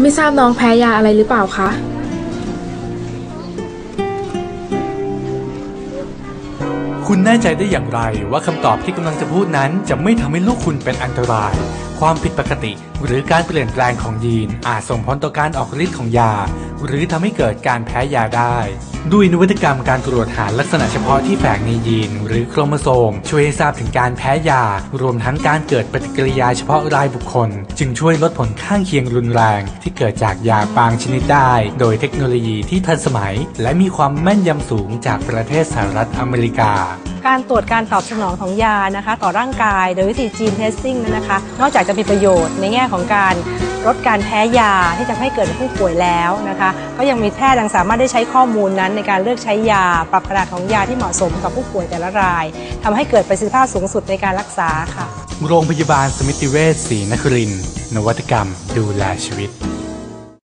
ไม่ทราบน้องแพ้ยาอะไรหรือเปล่าคะ คุณแน่ใจได้อย่างไรว่าคำตอบที่กำลังจะพูดนั้นจะไม่ทำให้ลูกคุณเป็นอันตราย ความผิดปกติ หรือการเปลี่ยนแปลงของยีน อาจส่งผลต่อการออกฤทธิ์ของยา หรือทำให้เกิดการแพ้ยาได้ ด้วยนวัตกรรมการตรวจหาลักษณะเฉพาะที่แฝงในยีน หรือโครโมโซม ช่วยให้ทราบถึงการแพ้ยา รวมทั้งการเกิดปฏิกิริยาเฉพาะรายบุคคล จึงช่วยลดผลข้างเคียงรุนแรง ที่เกิดจากยาบางชนิดได้ โดยเทคโนโลยีที่ทันสมัย และมีความแม่นยำสูงจากประเทศสหรัฐอเมริกาการตรวจการตอบสนองของยานะคะ ต่อร่างกายโดยวิธีจีนเทสติ้งนั้นนะคะ นอกจากจะมีประโยชน์ในแง่ของการลดการแพ้ยาที่จะให้เกิดผู้ป่วยแล้วนะคะ ก็ยังมีแพทย์ยังสามารถได้ใช้ข้อมูลนั้น ในการเลือกใช้ยา ปรับขนาดของยาที่เหมาะสมกับผู้ป่วยแต่ละรายทำให้เกิดประสิทธิภาพสูงสุดในการรักษาค่ะ โรงพยาบาลสมิติเวชศรีนครินทร์นวัตกรรม ดูแลชีวิต